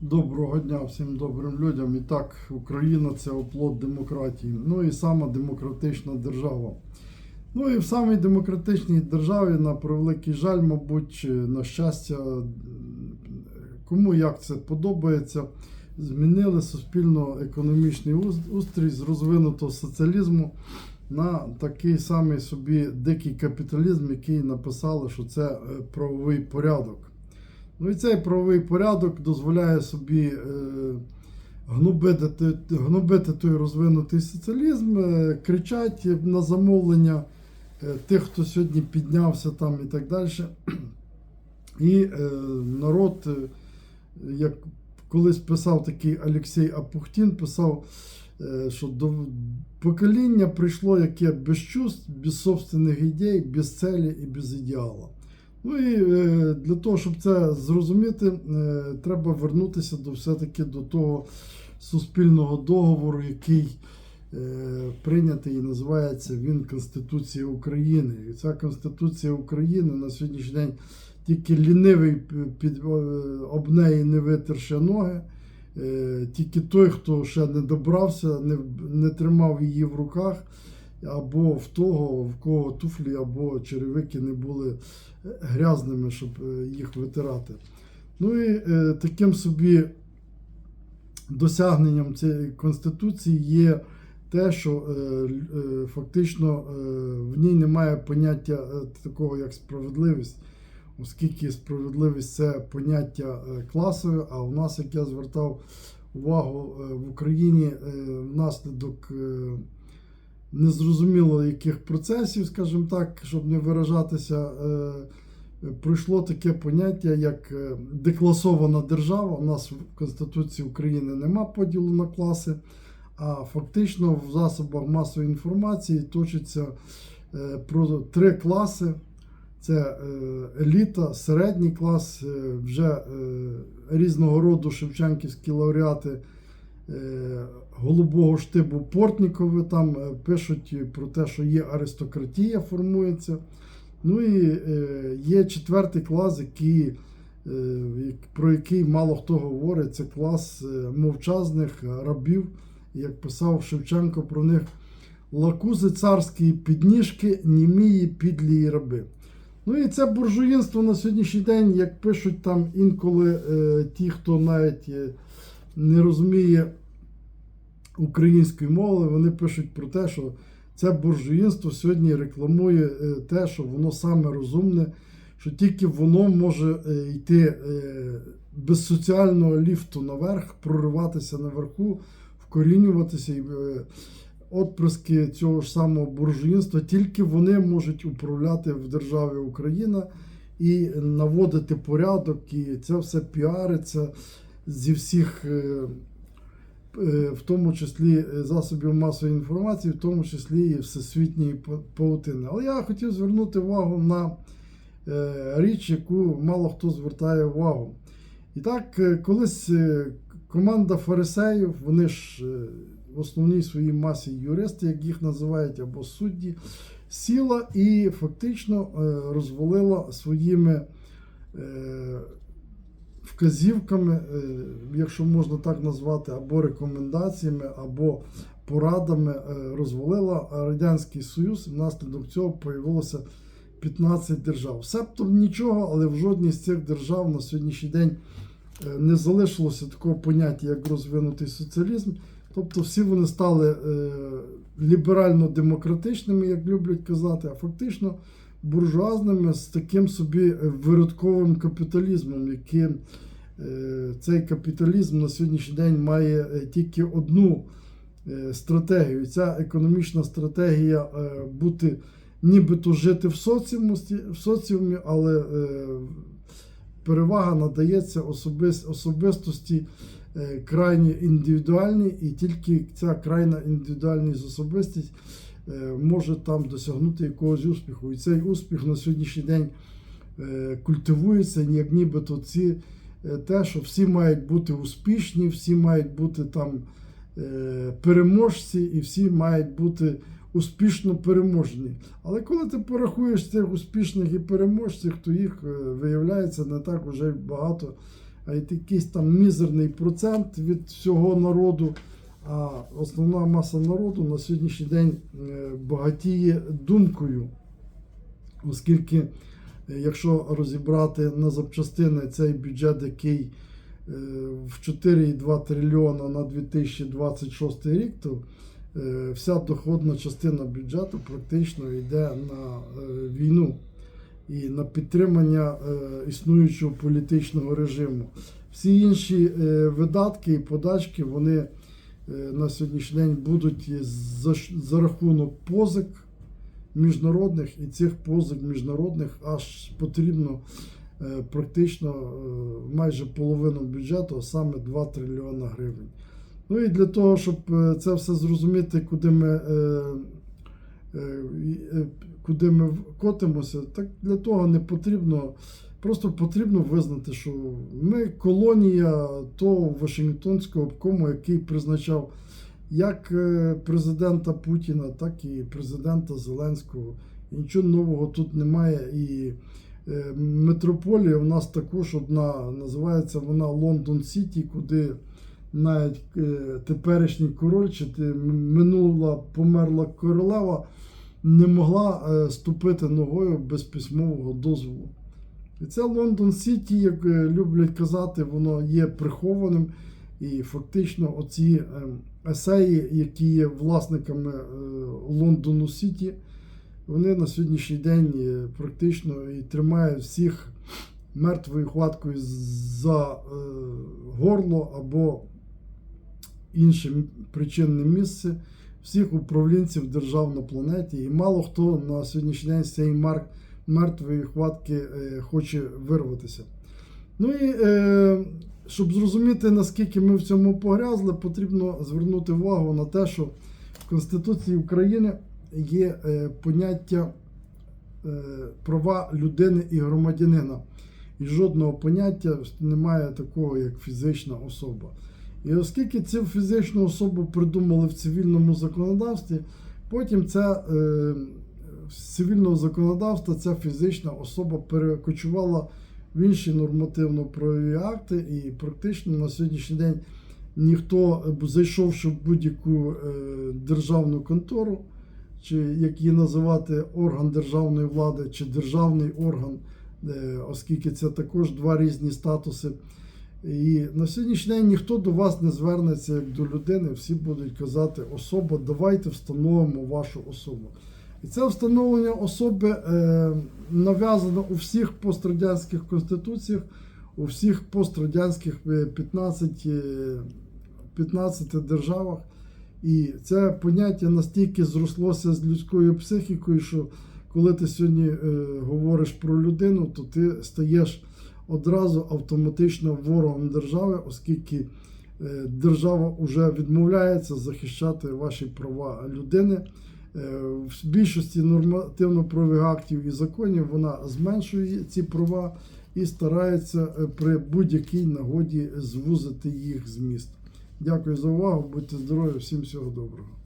Доброго дня всім добрим людям. І так, Україна це оплот демократії. Ну і сама демократична держава. Ну і в самій демократичній державі, на превеликий жаль, мабуть, на щастя, кому як це подобається, змінили суспільно-економічний устрій з розвинутого соціалізму на такий самий собі дикий капіталізм, який написали, що це е, правовий порядок. Ну і цей правовий порядок дозволяє собі е, гнобити, гнобити той розвинутий соціалізм, е, кричать на замовлення е, тих, хто сьогодні піднявся там і так далі. І е, народ, е, як колись писав такий Олексій Апухтін, писав, е, що до покоління прийшло яке без чувств, без собственних ідей, без целі і без ідеала. Ну і е, для того, щоб це зрозуміти, е, треба вернутися до все-таки до того суспільного договору, який е, прийнятий і називається він Конституція України. І ця Конституція України на сьогоднішній день тільки лінивий під, об неї не витерше ноги. Тільки той, хто ще не добрався, не, не тримав її в руках, або в того, в кого туфлі або черевики не були грязними, щоб е, їх витирати. Ну і е, таким собі досягненням цієї конституції є те, що е, е, фактично е, в ній немає поняття е, такого як справедливість, оскільки справедливість це поняття е, класове, а у нас, як я звертав увагу е, в Україні, е, внаслідок. Незрозуміло яких процесів, скажімо так, щоб не виражатися, е, пройшло таке поняття, як е, декласована держава. У нас в Конституції України нема поділу на класи, а фактично в засобах масової інформації точиться е, про три класи. Це еліта, середній клас, вже різного роду шевченківські лауреати голубого штибу Портнікови там е, пишуть про те, що є аристократія, формується. Ну і е, є четвертий клас, який, е, про який мало хто говорить, це клас е, мовчазних рабів. Як писав Шевченко про них, лакузи царські підніжки, німії підлі раби. Ну і це буржуїнство на сьогоднішній день, як пишуть там інколи е, ті, хто навіть е, не розуміє української мови, вони пишуть про те, що це буржуїнство сьогодні рекламує е, те, що воно саме розумне, що тільки воно може е, йти е, без соціального ліфту наверх, прориватися наверху, вкорінюватися і. Отпрыски цього ж самого буржуїнства, тільки вони можуть управляти в державі Україна і наводити порядок, і це все піариться зі всіх е, е, в тому числі е, засобів масової інформації, в тому числі і всесвітньої паутини. Але я хотів звернути увагу на річ, яку мало хто звертає увагу. І так, колись команда фарисеїв, вони ж в основній своїй масі юристи, як їх називають, або судді, сіла і фактично розвалила своїми вказівками, е, якщо можна так назвати, або рекомендаціями, або порадами е, розвалила Радянський Союз. Внаслідок цього появилося 15 держав. Себто нічого, але в жодній з цих держав на сьогоднішній день е, не залишилося такого поняття, як розвинутий соціалізм. Тобто всі вони стали ліберально-демократичними, як люблять казати, а фактично буржуазними з таким собі виродковим капіталізмом, яким е, цей капіталізм на сьогоднішній день має е, тільки одну е, стратегію. Ця економічна стратегія е, бути нібито жити в соціумі, але е, перевага надається особистості е, крайні індивідуальній, і тільки ця крайня індивідуальність особистість е, може там досягнути якогось успіху. І цей успіх на сьогоднішній день е, культивується, як нібито ці е, те, що всі мають бути успішні, всі мають бути там е, переможці, і всі мають бути успішно переможені. Але коли ти порахуєш цих успішних і переможців, то їх е, виявляється не так уже багато а й якийсь там мізерний процент від всього народу. А основна маса народу на сьогоднішній день е, багатіє думкою, оскільки, е, якщо розібрати на запчастини цей бюджет, який е, в 4,2 трильйона на 2026 рік, то е, вся доходна частина бюджету практично йде на е, війну і на підтримання існуючого політичного режиму. Всі інші видатки і подачки вони на сьогоднішній день будуть за рахунок позик міжнародних, і цих позик міжнародних аж потрібно е, практично е, майже половину бюджету, а саме 2 трильйона гривень. Ну і для того, щоб е, це все зрозуміти, куди ми, куди ми котимося, так для того не потрібно. Просто потрібно визнати, що ми колонія того Вашингтонського обкому, який призначав як е, президента Путіна, так і президента Зеленського. Нічого нового тут немає. І е, метрополія у нас також одна, називається вона Лондон Сіті, куди навіть е, теперішній король чи минула померла королева не могла ступити ногою без письмового дозволу. І це Лондон Сіті, як люблять казати, воно є прихованим. І фактично оці ем, есеї, які є власниками е, Лондону Сіті, вони на сьогоднішній день е, практично і тримають всіх мертвою хваткою за е, горло або інше причинне місце всіх управлінців держав на планеті. І мало хто на сьогоднішній день з цієї мертвої хватки хоче вирватися. Ну і е, щоб зрозуміти, наскільки ми в цьому погрязли, потрібно звернути увагу на те, що в Конституції України є е, поняття е, права людини і громадянина. І жодного поняття немає такого, як фізична особа. І оскільки цю фізичну особу придумали в цивільному законодавстві, потім це е, з цивільного законодавства ця фізична особа перекочувала в інші нормативно-правові акти, і практично на сьогоднішній день ніхто, е, зайшовши в будь-яку е, державну контору, чи як її називати орган державної влади, чи державний орган, е, оскільки це також два різні статуси. І на сьогоднішній день ніхто до вас не звернеться як до людини, всі будуть казати особа, давайте встановимо вашу особу. І це встановлення особи е, нав'язано у всіх пострадянських конституціях, у всіх пострадянських е, 15, е, 15 державах. І це поняття настільки зрослося з людською психікою, що коли ти сьогодні е, говориш про людину, то ти стаєш одразу автоматично ворогом держави, оскільки е, держава вже відмовляється захищати ваші права людини. Е, В більшості нормативно-правових актів і законів вона зменшує ці права і старається е, при будь-якій нагоді звузити їх зміст. Дякую за увагу, будьте здорові, всім всього доброго.